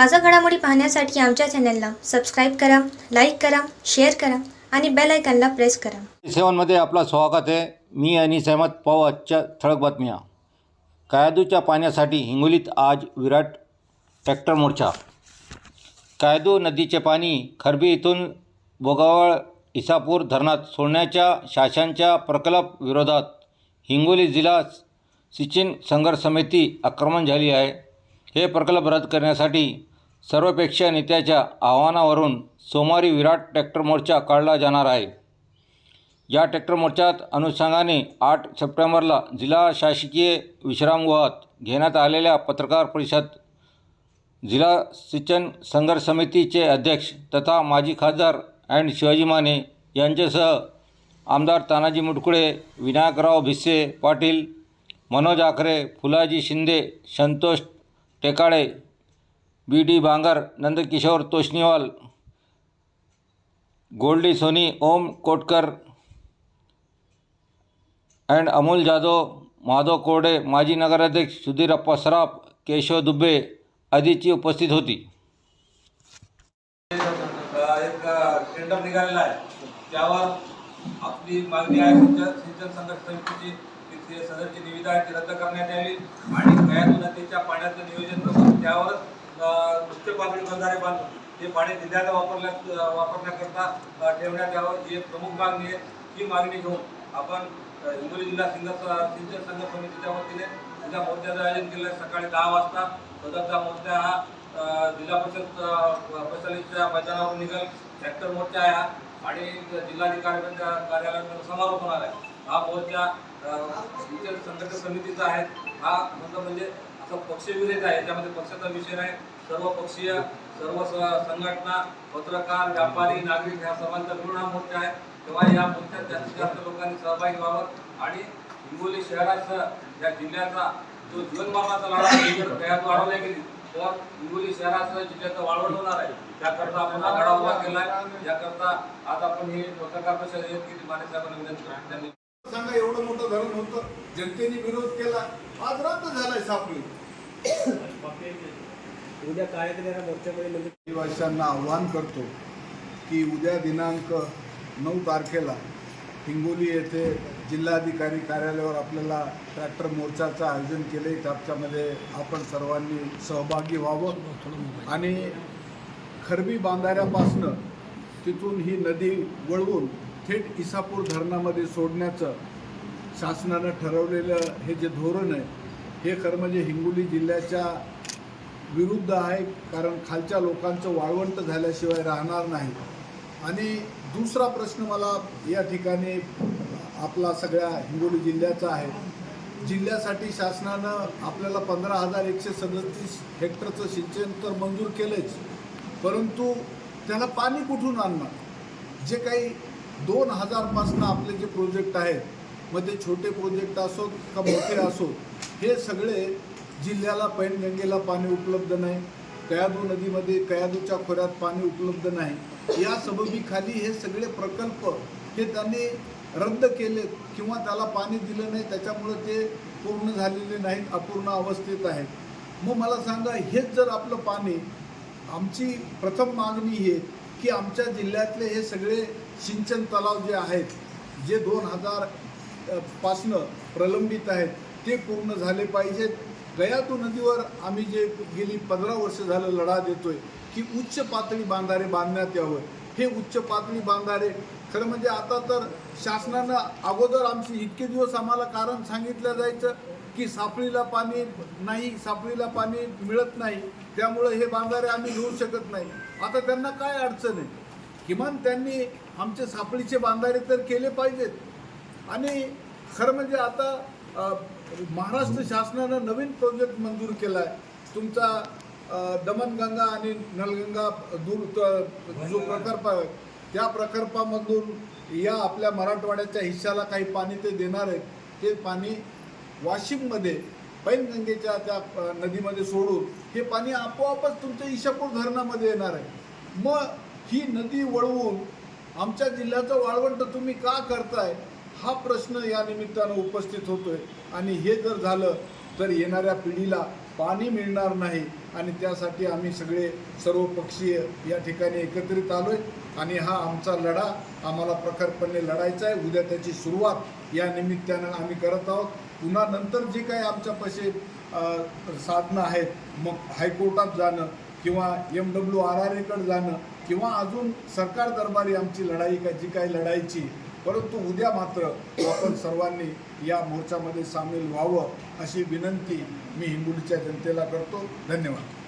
ताजा घडामोडी पाहण्यासाठी आमच्या चॅनलला सबस्क्राईब करा लाईक करा शेअर करा आणि बेल आयकॉनला प्रेस करा. सेवनमध्ये आपला स्वागत आहे. मी आणि सहमत पाव आजच्या ठळक बातम्या. कायदूच्या पाण्यासाठी हिंगोलीत आज विराट ट्रॅक्टर मोर्चा. कायदू नदीचे पाणी खरबी इथून बोगावळ इसापूर धरणात सोडण्याच्या शासनाच्या प्रकल्प विरोधात हिंगोली जिल्हा सिंचन संघर्ष समिती आक्रमण झाली आहे. हे प्रकल्प रद्द करण्यासाठी सर्वपेक्षा नेत्याच्या आव्हानावरून सोमवारी विराट ट्रॅक्टर मोर्चा काढला जाणार आहे. या ट्रॅक्टर मोर्चात अनुषंगाने आठ सप्टेंबरला जिल्हा शासकीय विश्रामगृहात घेण्यात आलेल्या पत्रकार परिषद जिल्हा सिंचन संघर्ष समितीचे अध्यक्ष तथा माजी खासदार अँड शिवाजी माने यांच्यासह आमदार Tanaji Mutkule Vinayakrao Bhise Patil Manoj Akhare Phulaji Shinde Santosh Tekale B D Bhangar Nandkishor Toshniwal Goldy Soni Om Kotkar and Amol Jadhav Madhav Korde माजी नगराध्यक्ष सुधीरप्पा सराफ केशव दुबे आदीची उपस्थित होती. एक टेंडर निघालेला आहे. त्यावर आपली मागणी आहे सिंचन सिंचन संघर्ष समितीची सदरची निविदा आहे ती रद्द करण्यात यावी. आणि कयातू नदीच्या पाण्याचं नियोजन करून त्यावर उच्च पातळी बंधारे बांधून ते पाणी जिल्ह्याला वापरल्या वापरण्याकरता ठेवण्यात यावं ही एक प्रमुख मागणी आहे. ही मागणी घेऊन आपण हिंगोली जिल्हा संघर्ष सिंचन संघ समितीच्या वतीने त्यांच्या मोर्चाचं आयोजन केलं आहे सकाळी दहा वाजता. सदरचा मोर्चा हा जिल्हा परिषद परिषदेच्या मैदानावर निघेल. ट्रॅक्टर मोर्चा आहे हा. आणि जिल्हाधिकारी कार्यालयात समारोप होणार आहे. हा मोर्चा सिंचन संघटन समितीचा आहे. हा मतलब म्हणजे असा पक्षविरहित आहे याच्यामध्ये पक्षाचा विषय नाही. सर्व पक्षीय सर्व संघटना पत्रकार व्यापारी नागरिक ह्या सर्वांचा मिळून हा मोर्चा आहे. तेव्हा या मोर्चात जास्तीत जास्त लोकांनी सहभागी व्हावं आणि हिंगोली शहरासह या जिल्ह्याचा जो जीवनमामाचा लढा तयार वाढवल्या गेली तर हिंगोली शहरासह जिल्ह्याचं वाढवण होणार आहे. त्याकरता आपण आघाडा उभा केला आहे याकरता आज आपण हे पत्रकार परिषद येत केली माने विनंती करतो. त्यांनी सांगा एवढं मोठं धरण होतं. जनतेने विरोध केला. आज रद्द झालाय सापळी. उद्या कार्यकर्त्यांना केलेल्या मोर्चामध्ये म्हणजे रहिवाशांना आव्हान करतो की उद्या दिनांक नऊ तारखेला हिंगोली येथे जिल्हाधिकारी कार्यालयावर आपल्याला ट्रॅक्टर मोर्चाचं आयोजन केले त्याच्यामध्ये आपण सर्वांनी सहभागी व्हावं. आणि खरबी बांधाऱ्यापासनं तिथून ही नदी वळवून थेट इसापूर धरणामध्ये सोडण्याचं शासनानं ठरवलेलं हे जे धोरण आहे हे खरं म्हणजे हिंगोली जिल्ह्याच्या विरुद्ध आहे कारण खालच्या लोकांचं वाळवंट झाल्याशिवाय राहणार नाही. आणि दुसरा प्रश्न मला या ठिकाणी आपला सगळ्या हिंगोली जिल्ह्याचा आहे. जिल्ह्यासाठी शासनानं आपल्याला पंधरा हजार एकशे सदतीस हेक्टरचं सिंचन तर मंजूर केलंच परंतु त्याला पाणी कुठून आणणार? जे काही दोन हजारपासनं आपले जे प्रोजेक्ट आहेत मग ते छोटे प्रोजेक्ट असोत का मोठे असोत हे सगळे जिल्ह्याला पैनगंगेला पाणी उपलब्ध नाही. कयादू नदीमध्ये कयादूच्या खोऱ्यात पाणी उपलब्ध नाही. या सबबीखाली हे सगळे प्रकल्प हे त्यांनी रद्द केले किंवा त्याला पाणी दिलं नाही त्याच्यामुळं ते पूर्ण झालेले नाहीत अपूर्ण अवस्थेत आहेत. मग मला सांगा हेच जर आपलं पाणी आमची प्रथम मागणी हे आहे की आमच्या जिल्ह्यातले हे सगळे सिंचन तलाव जे आहेत जे दोन हजार पासनं प्रलंबित आहेत ते पूर्ण झाले पाहिजेत गयातू नदीवर आम्ही जे गेली पंधरा वर्ष झालं लढा देतोय की उच्च पातळी बांधारे बांधण्यात यावं. हे उच्च पातळी बांधारे खरं म्हणजे आता तर शासनानं अगोदर आमची इतके दिवस आम्हाला कारण सांगितलं जायचं की सापळीला पाणी नाही सापळीला पाणी मिळत नाही. त्यामुळं हे बांधारे आम्ही घेऊ शकत नाही. आता त्यांना काय अडचण आहे? किमान त्यांनी आमचे सापळीचे बांधारे तर केले पाहिजेत. आणि खरं म्हणजे आता महाराष्ट्र शासनानं नवीन प्रोजेक्ट मंजूर केला आहे तुमचा दमनगंगा आणि नलगंगा दूर त- जो प्रकल्प आहे त्या प्रकल्पामधून या आपल्या मराठवाड्याच्या हिश्श्याला काही पाणी ते देणार आहेत. ते पाणी वाशिममध्ये पैनगंगेच्या त्या नदीमध्ये सोडून हे पाणी आपोआपच तुमच्या ईशापूर धरणामध्ये येणार आहे. मग ही नदी वळवून आमच्या जिल्ह्याचं वाळवंट तुम्ही का करताय? हा प्रश्न या निमित्तानं उपस्थित होतोय. आणि हे जर झालं तर येणाऱ्या पिढीला पाणी मिळणार नाही. आणि त्यासाठी आम्ही सगळे सर्वपक्षीय या ठिकाणी एकत्रित आलो आहे आणि हा आमचा लढा आम्हाला प्रखरपणे लढायचा आहे. उद्या त्याची सुरुवात या निमित्तानं आम्ही करत आहोत. पुन्हा नंतर जे काही आमच्यापाशी साधनं आहेत मग हायकोर्टात जाणं किंवा एम डब्ल्यू आर आर एकडे जाणं किंवा अजून सरकार दरबारी आमची लढाई का जी काही लढायची परंतु उद्या मात्र आपण सर्वांनी या मोर्चामध्ये सामील व्हावं अशी विनंती मी हिंगोलीच्या जनतेला करतो. धन्यवाद.